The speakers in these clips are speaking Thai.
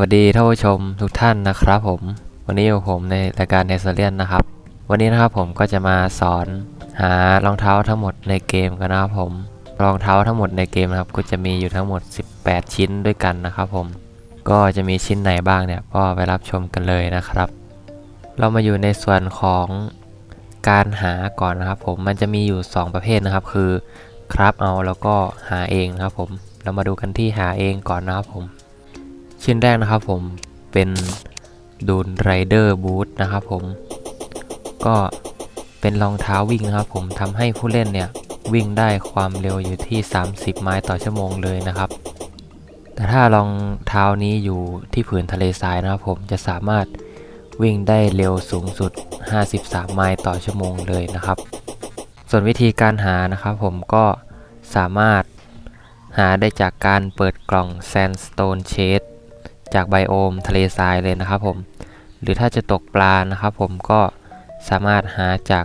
วัสดีท่านผู้ชมทุกท่านนะครับผม วันนี้อยู่ผมในรายการเนสเลียนนะครับ วันนี้นะครับผมก็จะมาสอนหารองเท้าทั้งหมดในเกมกันนะครับผมรองเท้าทั้งหมดในเกมนะครับก็จะมีอยู่ทั้งหมด 18 ชิ้นด้วยกันนะครับผมก็จะมีชิ้นไหนบ้างเนี่ยก็ไปรับชมกันเลยนะครับ เรามาอยู่ในส่วนของการหาก่อนนะครับผมมันจะมีอยู่ 2 ประเภทนะครับ คือคราฟเอาแล้วก็หาเองนะครับผม เรามาดูกันที่หาเองก่อนนะครับผม ชิ้นแรกนะครับผมเป็นดูนไรเดอร์บูทนะครับผมก็เป็นรองเท้าวิ่งนะครับผมทำให้ผู้เล่นเนี่ยวิ่งได้ความเร็วอยู่ที่ 30 ไมล์ต่อชั่วโมงเลยนะครับ แต่ถ้ารองเท้านี้อยู่ที่ผืนทะเลทรายนะครับผมจะสามารถวิ่งได้เร็วสูงสุด 53 ไมล์ต่อชั่วโมงเลยนะครับ ส่วนวิธีการหานะครับผมก็สามารถหาได้จากการเปิดกล่อง Sandstone Chest จากไบโอมทะเลทรายเลยนะครับผม หรือถ้าจะตกปลานะครับผมก็สามารถหาจาก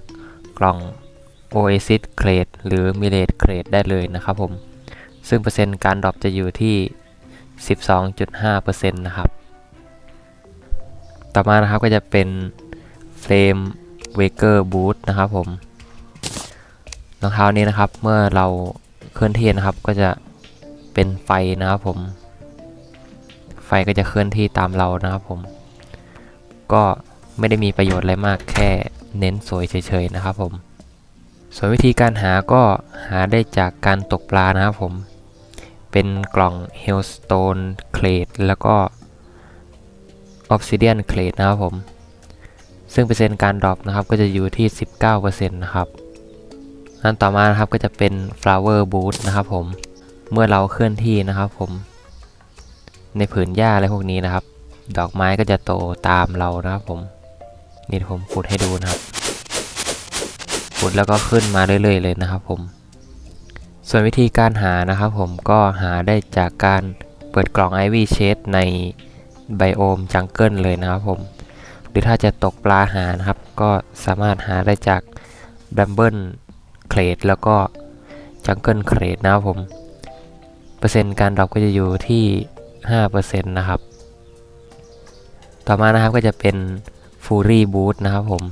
กล่อง Oasis Crate หรือ m i l a t Crate ได้เลยนะครับผม ซึ่งเปอร์เซ็นต์การดรอปจะอยู่ที่ 12.5%นะครับ ต่อมานะครับก็จะเป็น Flame Waker Boot นะครับผมรองเท้านี้นะครับเมื่อเราเคลื่อนที่นะครับก็จะเป็นไฟนะครับผม ฟก็จะเคลื่อนที่ตามเรานะครับผม ก็ไม่ได้มีประโยชน์อะไรมากแค่เน้นสวยเฉยๆนะครับผมส่วนวิธีการหาก็หาได้จากการตกปลานะครับผม เป็นกล่อง Hellstone Crate แล้วก็ Obsidian Crate นะครับผม ซึ่งเปอร์เซ็นต์การดรอปนะครับก็จะอยู่ที่ 19%นะครับอันต่อมานะครับก็จะเป็น flower boot นะครับผม เมื่อเราเคลื่อนที่นะครับผม ในผืนหญ้าอะไรพวกนี้นะครับ ดอกไม้ก็จะโตตามเรานะครับผม นี่ผมขุดให้ดูนะครับ ขุดแล้วก็ขึ้นมาเรื่อยๆเลยนะครับผม ส่วนวิธีการหานะครับผมก็หาได้จากการเปิดกล่อง Ivy Chest ในไบโอมจังเกิลเลยนะครับผม หรือถ้าจะตกปลาหานะครับ ก็สามารถหาได้จาก b บ a m b l e เครดแล้วก็จังเกิลเครดนะครับผม เปอร์เซ็นต์การดรอปก็จะอยู่ที่ 5%นะครับ ต่อมานะครับก็จะเป็น Fury Boot นะครับผม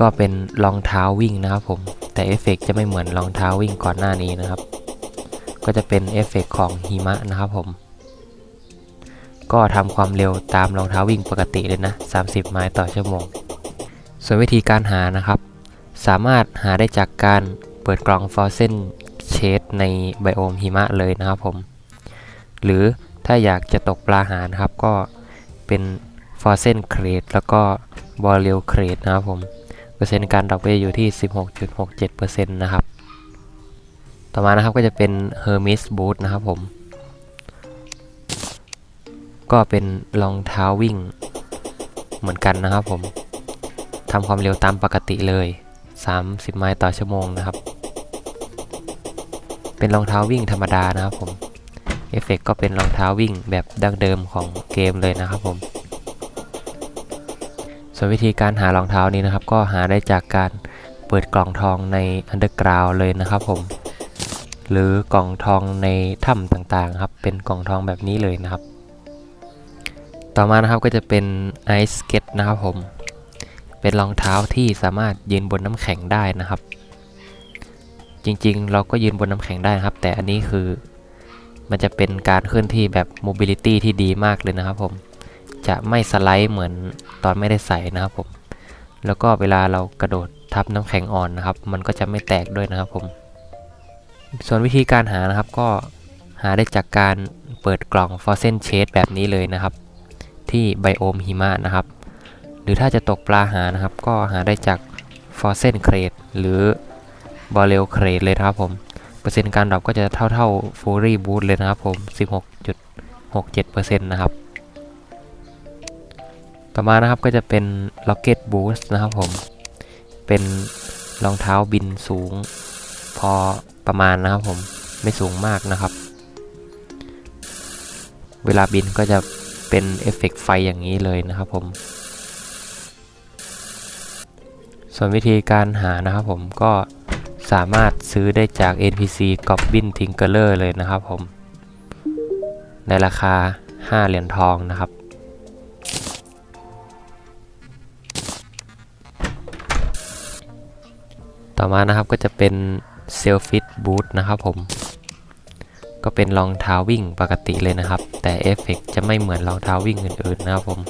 ก็เป็นรองเท้าวิ่งนะครับผม แต่เอฟเฟกจะไม่เหมือนรองเท้าวิ่งก่อนหน้านี้นะครับ ก็จะเป็นเอฟเฟกของหิมะนะครับผม ก็ทำความเร็วตามรองเท้าวิ่งปกติเลยนะ 30 ไมล์ต่อชั่วโมง ส่วนวิธีการหานะครับ สามารถหาได้จากการเปิดกล่อง Frozen Chest ในไบโอมหิมะเลยนะครับผม หรือถ้าอยากจะตกปลาหานครับก็เป็น Frozen Crate แล้วก็ b o r e l Crate นะครับผมเปอร์เซ็นต์การดรอปก็จะอยู่ที่ 16.67%นะครับต่อมานะครับก็จะเป็น Hermes Boot นะครับผม ก็เป็นรองเท้าวิ่งเหมือนกันนะครับผมทำความเร็วตามปกติเลย 30 ไมล์ต่อชั่วโมงนะครับ เป็นรองเท้าวิ่งธรรมดานะครับผม เอฟเฟกก็เป็นรองเท้าวิ่งแบบดั้งเดิมของเกมเลยนะครับผม ส่วนวิธีการหารองเท้านี้นะครับ ก็หาได้จากการเปิดกล่องทองใน Underground เลยนะครับผม หรือกล่องทองในถ้ำต่างๆครับ เป็นกล่องทองแบบนี้เลยนะครับ ต่อมานะครับก็จะเป็น Ice Skate นะครับผม เป็นรองเท้าที่สามารถยืนบนน้ำแข็งได้นะครับ จริงๆ เราก็ยืนบนน้ำแข็งได้นะครับ แต่อันนี้คือ มันจะเป็นการเคลื่อนที่แบบ mobility ที่ดีมากเลยนะครับผม จะไม่สไลด์เหมือนตอนไม่ได้ใส่นะครับผม แล้วก็เวลาเรากระโดดทับน้ำแข็งอ่อนนะครับ มันก็จะไม่แตกด้วยนะครับผม ส่วนวิธีการหานะครับก็หาได้จากการเปิดกล่อง Frozen Chest แบบนี้เลยนะครับ ที่ไบโอมหิมะนะครับ หรือถ้าจะตกปลาหานะครับ ก็หาได้จาก Frozen Crate หรือ b o r e l Crate เลยนะครับผม เปอร์เซ็นต์การดรอปก็จะเท่าเท่า Fury Boot เลยนะครับผม 16.67%นะครับ ต่อมานะครับก็จะเป็น Rocket Boost นะครับผม เป็นรองเท้าบินสูงพอประมาณนะครับผมไม่สูงมากนะครับ เวลาบินก็จะเป็นเอฟเฟกต์ไฟอย่างนี้เลยนะครับผม ส่วนวิธีการหานะครับผมก็ สามารถซื้อได้จาก NPC Goblin Tinkerer เลยนะครับผม ในราคา 5 เหรียญทองนะครับ ต่อมานะครับก็จะเป็นเซลฟิตบูทนะครับผม ก็เป็นรองเท้าวิ่งปกติเลยนะครับ แต่เอฟเฟกต์จะไม่เหมือนรองเท้าวิ่งอื่นๆนะครับผม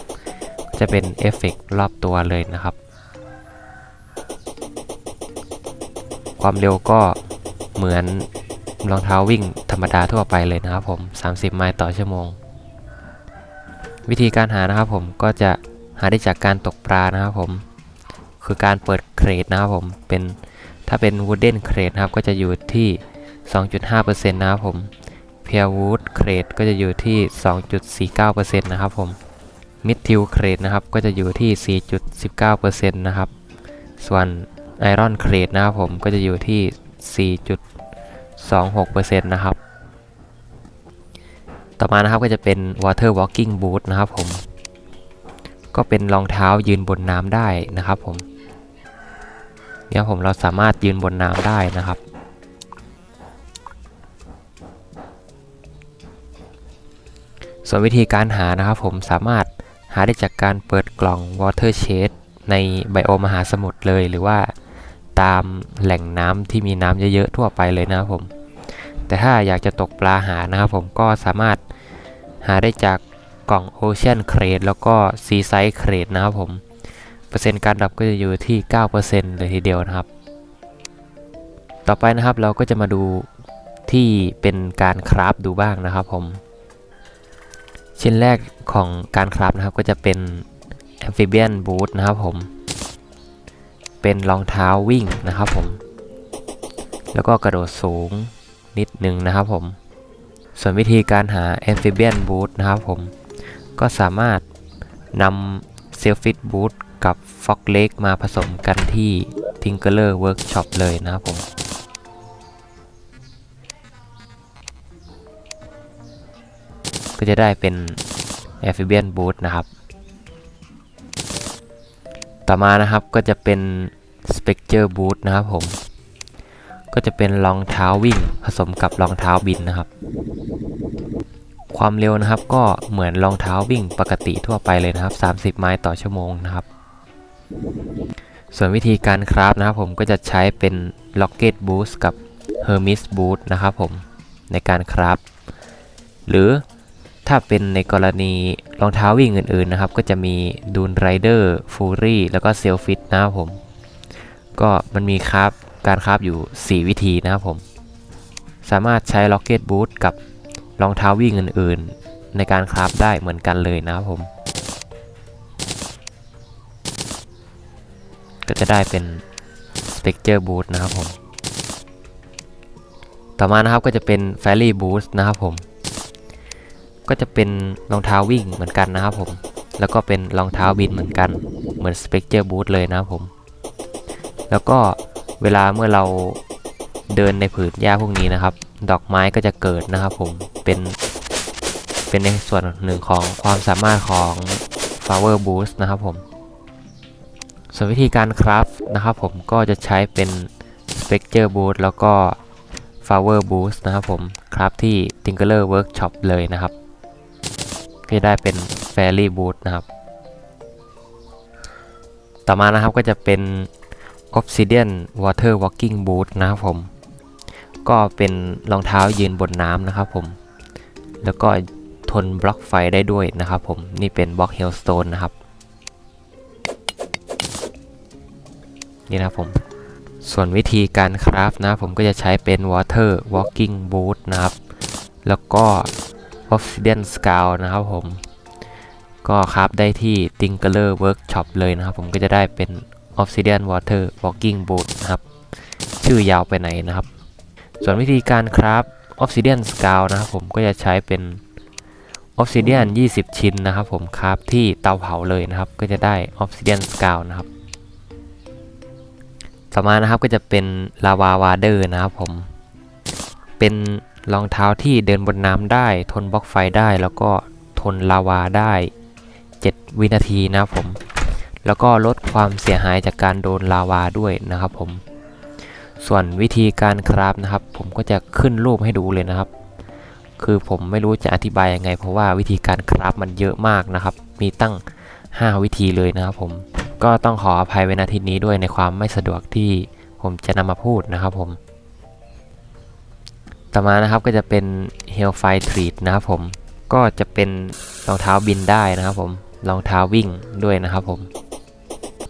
จะเป็นเอฟเฟกต์รอบตัวเลยนะครับ ความเร็วก็เหมือนรองเท้าวิ่งธรรมดาทั่วไปเลยนะครับผม 30 ไมล์ต่อชั่วโมง วิธีการหานะครับผมก็จะหาได้จากการตกปลานะครับผม คือการเปิดเครดนะครับผมเป็นถ้าเป็น wooden crate นะครับก็จะอยู่ที่ 2.5%นะครับผม pure wood crate ก็จะอยู่ที่ 2.49%นะครับผม mid till crate นะครับก็จะอยู่ที่ 4.19%นะครับส่วน iron crate นะครับผมก็จะอยู่ที่ 4.26%นะครับ ต่อมานะครับก็จะเป็น water walking boot นะครับผม ก็เป็นรองเท้ายืนบนน้ำได้นะครับผม เนี่ยผมเราสามารถยืนบนน้ำได้นะครับ ส่วนวิธีการหานะครับผมสามารถหาได้จากการเปิดกล่อง water shade ในไบโอมหาสมุทรเลยหรือว่า ตามแหล่งน้ำที่มีน้ำเยอะๆทั่วไปเลยนะครับผม แต่ถ้าอยากจะตกปลาหานะครับผมก็สามารถหาได้จากกล่อง Ocean Crate แล้วก็ Seaside Crate นะครับผม เปอร์เซ็นต์การดับก็จะอยู่ที่ 9%เลยทีเดียวนะครับ ต่อไปนะครับเราก็จะมาดูที่เป็นการคราฟดูบ้างนะครับผม ชิ้นแรกของการคราฟนะครับก็จะเป็น Amphibian Boot นะครับผม เป็นรองเท้าวิ่งนะครับผม แล้วก็กระโดดสูงนิดนึงนะครับผม ส่วนวิธีการหา Amphibian Boot นะครับผม ก็สามารถนำ Selfit Boot กับ Fox Leg มาผสมกันที่ Tinkerer Workshop เลยนะครับผมก็จะได้เป็น Amphibian Boot นะครับ ต่อมานะครับก็จะเป็น Spectre Boot นะครับผม ก็จะเป็นรองเท้าวิ่งผสมกับรองเท้าบินนะครับ ความเร็วนะครับก็เหมือนรองเท้าวิ่งปกติทั่วไปเลยนะครับ 30 ไมล์ต่อชั่วโมงนะครับ ส่วนวิธีการคราฟนะครับผมก็จะใช้เป็น Rocket Boost กับ Hermes Boost นะครับผมในการคราฟหรือ ถ้าเป็นในกรณีรองเท้าวิ่งอื่นๆนะครับ ก็จะมี Dune Rider Fury แล้วก็ Selfit นะครับผม ก็มันมีคราฟการคราฟอยู่ 4 วิธีนะครับผม สามารถใช้ Rocket Boot กับรองเท้าวิ่งอื่นๆ ในการคราฟได้เหมือนกันเลยนะครับผม ก็จะได้เป็น Spectre Boot นะครับผม ต่อมานะครับก็จะเป็น Fairy Boost นะครับผม ก็จะเป็นรองเท้าวิ่งเหมือนกันนะครับผม แล้วก็เป็นรองเท้าบินเหมือนกัน เหมือน Spectre Boot เลยนะครับผม แล้วก็เวลาเมื่อเราเดินในผืนหญ้าพวกนี้นะครับ ดอกไม้ก็จะเกิดนะครับผม เป็น เป็นในส่วนหนึ่งของความสามารถของ Flower Boost นะครับผม ส่วนวิธีการคราฟนะครับผมก็จะใช้เป็น Spectre Boost แล้วก็ Flower Boost นะครับผม คราฟที่ Tinkerer Workshop เลยนะครับ ก็จะได้เป็น Fairy Boot นะครับ ต่อมานะครับก็จะเป็น Obsidian Water Walking Boot นะครับผม ก็เป็นรองเท้ายืนบนน้ำนะครับผม แล้วก็ทนบล็อกไฟได้ด้วยนะครับผม นี่เป็นบล็อกเฮลสโตนนะครับ นี่นะครับผม ส่วนวิธีการคราฟนะผมก็จะใช้เป็น Water Walking Boot นะครับ แล้วก็ Obsidian Skull นะครับผม ก็คราฟได้ที่ Tinkerer Workshop เลยนะครับ ผมก็จะได้เป็น Obsidian Water Walking Boot นะครับ ชื่อยาวไปไหนนะครับ ส่วนวิธีการคราฟ Obsidian Skull นะครับผมก็จะใช้เป็น Obsidian 20 ชิ้นนะครับ ผมคราฟที่เตาเผาเลยนะครับ ก็จะได้ Obsidian Skull นะครับต่อมานะครับก็จะเป็น Lava Wader นะครับผม เป็น รองเท้าที่เดินบนน้ำได้ ทนบล็อกไฟได้ แล้วก็ทนลาวาได้ 7 วินาทีนะผม แล้วก็ลดความเสียหายจากการโดนลาวาด้วยนะครับผม ส่วนวิธีการคราฟนะครับ ผมก็จะขึ้นรูปให้ดูเลยนะครับ คือผมไม่รู้จะอธิบายยังไง เพราะว่าวิธีการคราฟมันเยอะมากนะครับ มีตั้ง 5 วิธีเลยนะครับผม ก็ต้องขออภัยไว้ณที่นี้ด้วยในความไม่สะดวกที่ผมจะนำมาพูดนะครับผม ต่อมานะครับก็จะเป็น Hellfire Treat นะครับผม ก็จะเป็นรองเท้าบินได้นะครับผม รองเท้าวิ่งด้วยนะครับผม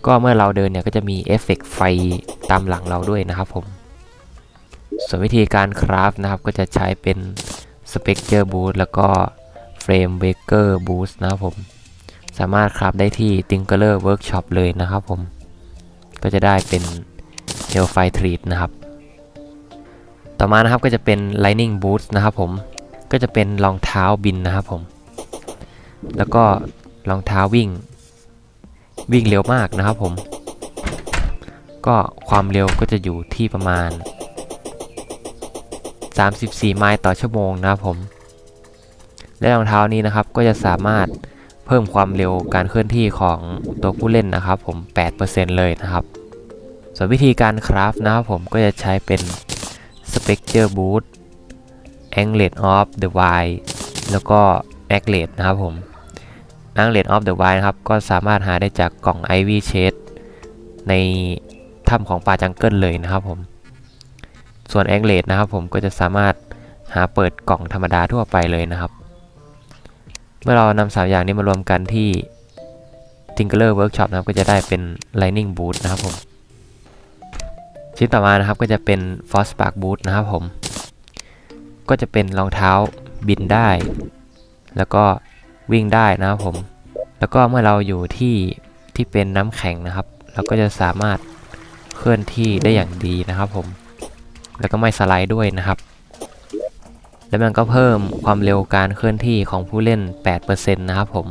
ก็เมื่อเราเดินเนี่ยก็จะมีเอฟเฟกต์ไฟตามหลังเราด้วยนะครับผม ส่วนวิธีการคราฟนะครับก็จะใช้เป็น Spectre Boost แล้วก็ Frame Breaker Boost นะครับผม สามารถคราฟได้ที่ Tinkerer Workshop เลยนะครับผม ก็จะได้เป็น Hellfire Treat นะครับ ต่อมานะครับก็จะเป็น Lightning boots นะครับผม ก็จะเป็นรองเท้าบินนะครับผม แล้วก็รองเท้าวิ่ง วิ่งเร็วมากนะครับผม ก็ความเร็วก็จะอยู่ที่ประมาณ 34 ไมล์ต่อชั่วโมงนะครับผม และรองเท้านี้นะครับก็จะสามารถเพิ่มความเร็วการเคลื่อนที่ของตัวผู้เล่นนะครับ ผม 8%เลยนะครับ ส่วนวิธีการคราฟนะครับผมก็จะใช้เป็น Spectre Boot Anglet of the Wild แล้วก็ Aglet นะครับผม Anglet of the Wild นะครับ ก็สามารถหาได้จากกล่อง Ivy Shade ในถ้ำของป่าจังเกิลเลยนะครับผม ส่วน Anglet นะครับผมก็จะสามารถหาเปิดกล่องธรรมดาทั่วไปเลยนะครับ เมื่อเรานำสามอย่างนี้มารวมกันที่ Tinkerer Workshop นะครับก็จะได้เป็น Lightning Boot นะครับผม ชิ้นต่อมานะครับก็จะเป็น Force Spark Boot นะครับผม ก็จะเป็นรองเท้าบินได้ แล้วก็วิ่งได้นะครับผม แล้วก็เมื่อเราอยู่ที่ที่เป็นน้ำแข็งนะครับ เราก็จะสามารถเคลื่อนที่ได้อย่างดีนะครับผม แล้วก็ไม่สไลด์ด้วยนะครับ แล้วมันก็เพิ่มความเร็วการเคลื่อนที่ของผู้เล่น 8%นะครับผม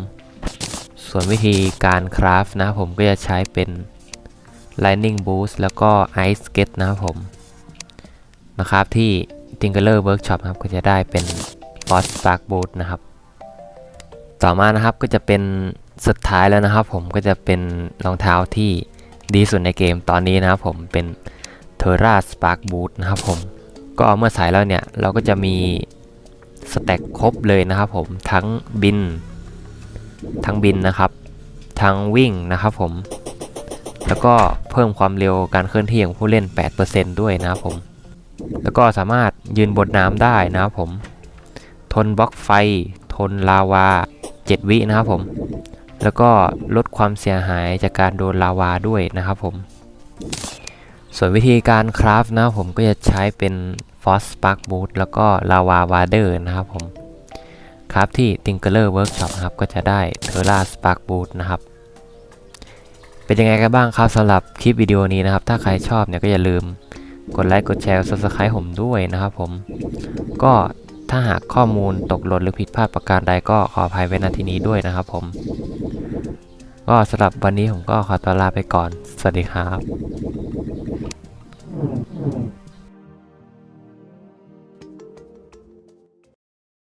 ส่วนวิธีการคราฟนะครับผมก็จะใช้เป็น Lightning Boost แล้วก็ Ice Skate นะครับผมนะครับที่ Tinkerer Workshop นะครับก็จะได้เป็น Force Spark Boot นะครับ ต่อมานะครับก็จะเป็นสุดท้ายแล้วนะครับ ผมก็จะเป็นรองเท้าที่ดีสุดในเกมตอนนี้นะครับผมเป็น Terra Spark Boot นะครับผมก็เมื่อใส่แล้วเนี่ยเราก็จะมีสแต็กครบเลยนะครับผมทั้งบิน ทั้งบินนะครับ ทั้งวิ่งนะครับผม แล้วก็เพิ่มความเร็วการเคลื่อนที่ของผู้เล่น 8%ด้วยนะครับผม แล้วก็สามารถยืนบนน้ำได้นะครับผม ทนบล็อกไฟ ทนลาวา 7 วินะครับผม แล้วก็ลดความเสียหายจากการโดนลาวาด้วยนะครับผม ส่วนวิธีการคราฟนะครับผมก็จะใช้เป็น Force Spark Boot แล้วก็ลาวาวาเดอร์นะครับผม คราฟที่ Tinkerer Workshop ครับก็จะได้ Terra Spark Boot นะครับ เป็นยังไงกันบ้างครับสำหรับคลิปวิดีโอนี้นะครับ ถ้าใครชอบเนี่ยก็อย่าลืมกดไลค์กดแชร์ Subscribe ผมด้วยนะครับผม ก็ถ้าหากข้อมูลตกหล่นหรือผิดพลาดประการใดก็ขออภัยไว้ณที่นี้ด้วยนะครับผม ก็สำหรับวันนี้ผมก็ขอตัวลาไปก่อน สวัสดีครับ